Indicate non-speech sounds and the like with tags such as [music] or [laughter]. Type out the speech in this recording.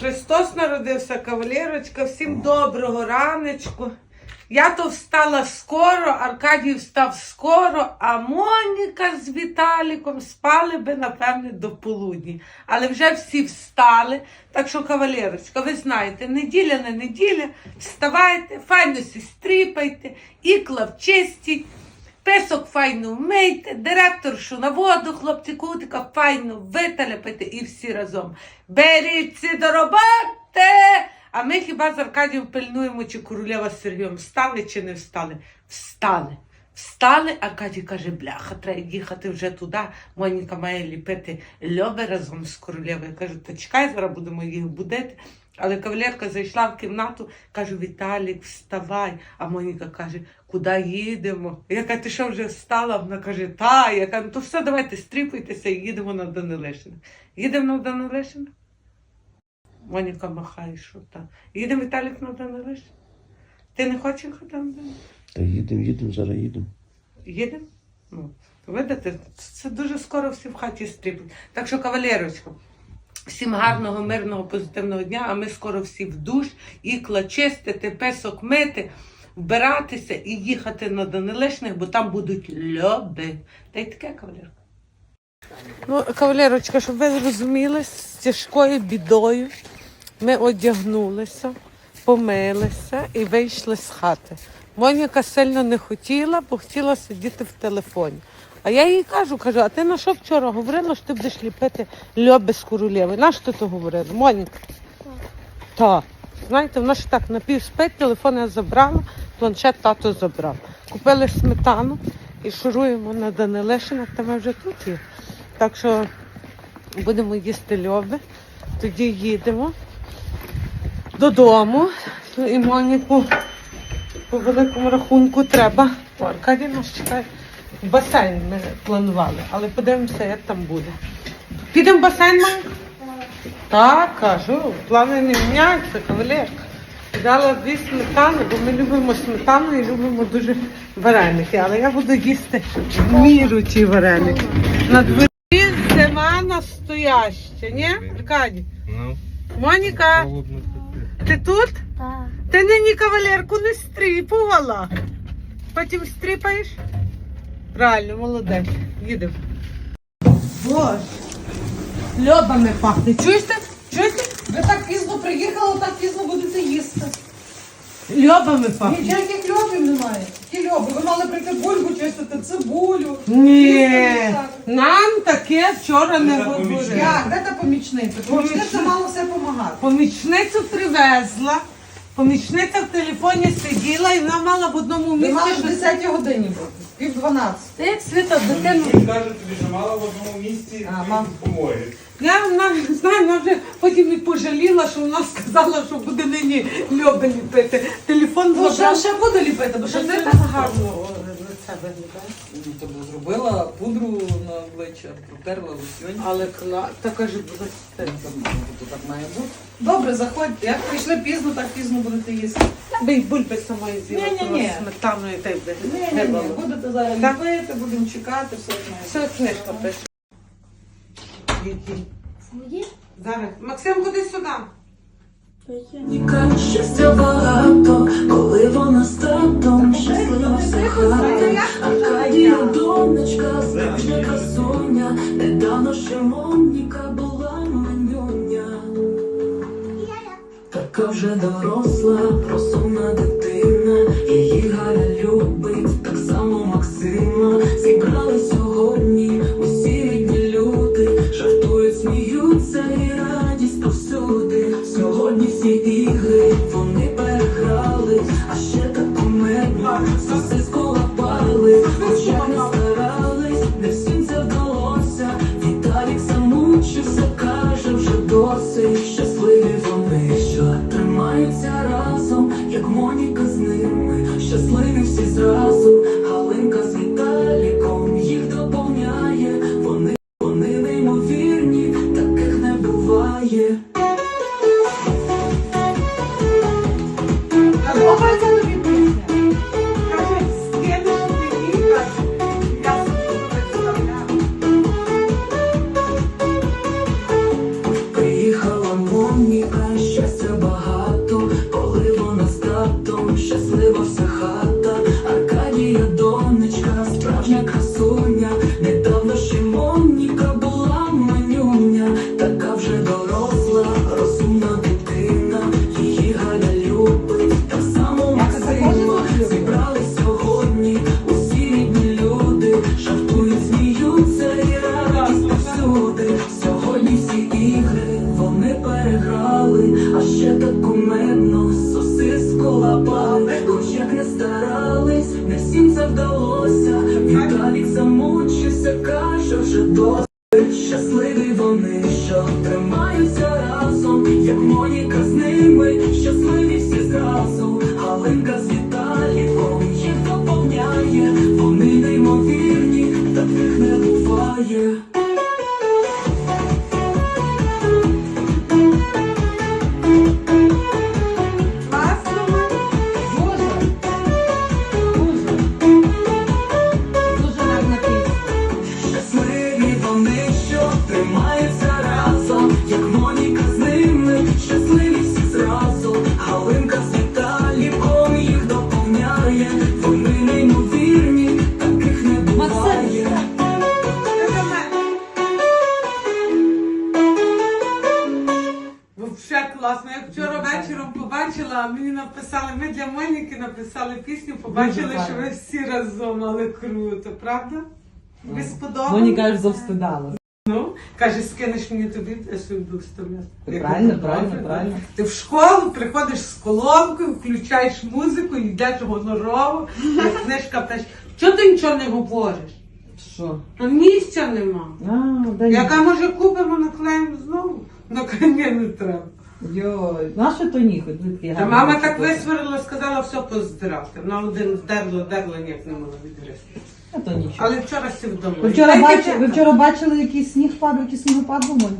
Христос народився, кавалерочка. Всім доброго раночку. Я то встала скоро, Аркадій встав скоро, а Моніка з Віталіком спали би, напевне, до полудні. Але вже всі встали. Так що, кавалерочка, ви знаєте, неділя на неділя, вставайте, файно сі стріпайте, ікла вчистіть. Песок файно вмийте, директоршу на воду, хлопці кутика файно виталяпайте і всі разом. Беріться до роботи! А ми хіба з Аркадієм пильнуємо, чи королева з Сергієм встали чи не встали? Встали. Встали, Аркадій каже, бляха, треба їхати вже туди. Моніка має ліпити льоби разом з королевою. Я кажу, та чекай, зараз будемо їх будити. Але кавалерка зайшла в кімнату, каже, Віталік, вставай. А Моніка каже, куди їдемо? Я кажу, ти що вже встала? Вона каже, та. Я кажу, ну то все, давайте стріпуйтеся і їдемо на Данилишина. Їдемо на Данилишина? Моніка махає, що так. Їдемо Віталік на Данилишина? Ти не хочеш їхати на? Та їдемо, їдемо, зараз їдемо. Їдемо? Ну, видите, це дуже скоро всі в хаті стріплять. Так що, кавалерочко, всім гарного, мирного, позитивного дня, а ми скоро всі в душ, ікла чистити, песок мити, вбиратися і їхати на Данилишних, бо там будуть льоби. Та й таке, кавалерка. Ну, кавалерочка, щоб ви зрозуміли, з тяжкою бідою ми одягнулися, помилися і вийшли з хати. Моніка сильно не хотіла, бо хотіла сидіти в телефоні. А я їй кажу, кажу, а ти на що вчора говорила, що ти будеш ліпити льоби з королеви? На що ти то говорила? Моніка? Так. Знаєте, вона ж так напівспить, телефон я забрала, планшет тато забрав. Купили сметану і шуруємо на Данилишинах, та ми вже тут є. Так що будемо їсти льоби, тоді їдемо додому. І Моніку по великому рахунку треба. Аркадій нас чекає. Басейн ми планували, але подивимося, як там буде. Підемо в басейн, Монька? Так, кажу, плани не міняються, кавалерка. Дала дві сметани, бо ми любимо сметану і любимо дуже вареники. Але я буду їсти в міру ті вареники. На дворі зима настояща, ні? Аркадій? Ну, Моніка, ти тут? Так. Ти нині кавалерку не стріпувала. Потім стріпаєш? Правильно, молодець. Їдемо. Боже, льобами пахне. Чуєте? Чуєте? Ви так пізно приїхали, так пізно будете їсти. Льобами пахне. Ніяких льобів немає. Які льоби? Ви мали прийти бульбу чистити, цибулю. Ні, нам таке вчора не говорили. Як? Де та помічниця? Помічниця мала все допомагати. Помічницю привезла, помічниця в телефоні сиділа і вона мала в одному Ви місці. мали в що- 10 годині бути, пів 12. Ти як світа дитину. Він каже тобі, що мала в одному місці А, помоє. Я вона знаю, вона вже потім і пожаліла, що вона сказала, що буде нині льоби ліпити. Телефон Ну, ще, забрав. ще буду ліпити, бо Що це так гарно лице виглядає? Ну, Тобто зробила пудру на обличчя, протерла лосьонь. Але кла... та каже, буде. То так має бути. Добре, заходьте. Як прийшли пізно, так пізно будете їсти. Я би й бульби самої з'їла, Ні-ні-ні. коли сметаною та й би. Ні, ні, ні, будете зараз Так. ліпити, будемо чекати, все як має. Все книжка пише. Зараз. Максим, куди сюди? Ніка щастя багато, коли вона з Така буває. Замучився, каже вже досить. Щасливі вони, що тримаються разом, як Моніка з ними, щасливі всі зразу. Галинка з Віталіком їх доповняє, вони неймовірні, таких не буває. Мені написали, ми для Моніки написали пісню, побачили, що ви всі разом, але круто, правда? Тобі сподобалось? Моніка аж завстидала. Ну, каже, скинеш мені тобі, я собі буду вставляти. Я Правильно, правильно, правильно. Ти в школу приходиш з колонкою, включаєш музику, йдеш гонорово, як книжка пиш. Чого ти нічого не говориш? Що? Ну місця нема. А, да Яка може купимо, наклеїмо знову? Ну, [laughs] ні, не треба. Йой, нащо то ніхуй? Звідки я Та гарно мама так фото. висварила, сказала, все поздирати. Вона один здерла, дерло, ніяк не могла відгризти. А то нічого. Але вчора сів вдома. Ви вчора, бачили, ви вчора бачили, який сніг падав, який снігопад був?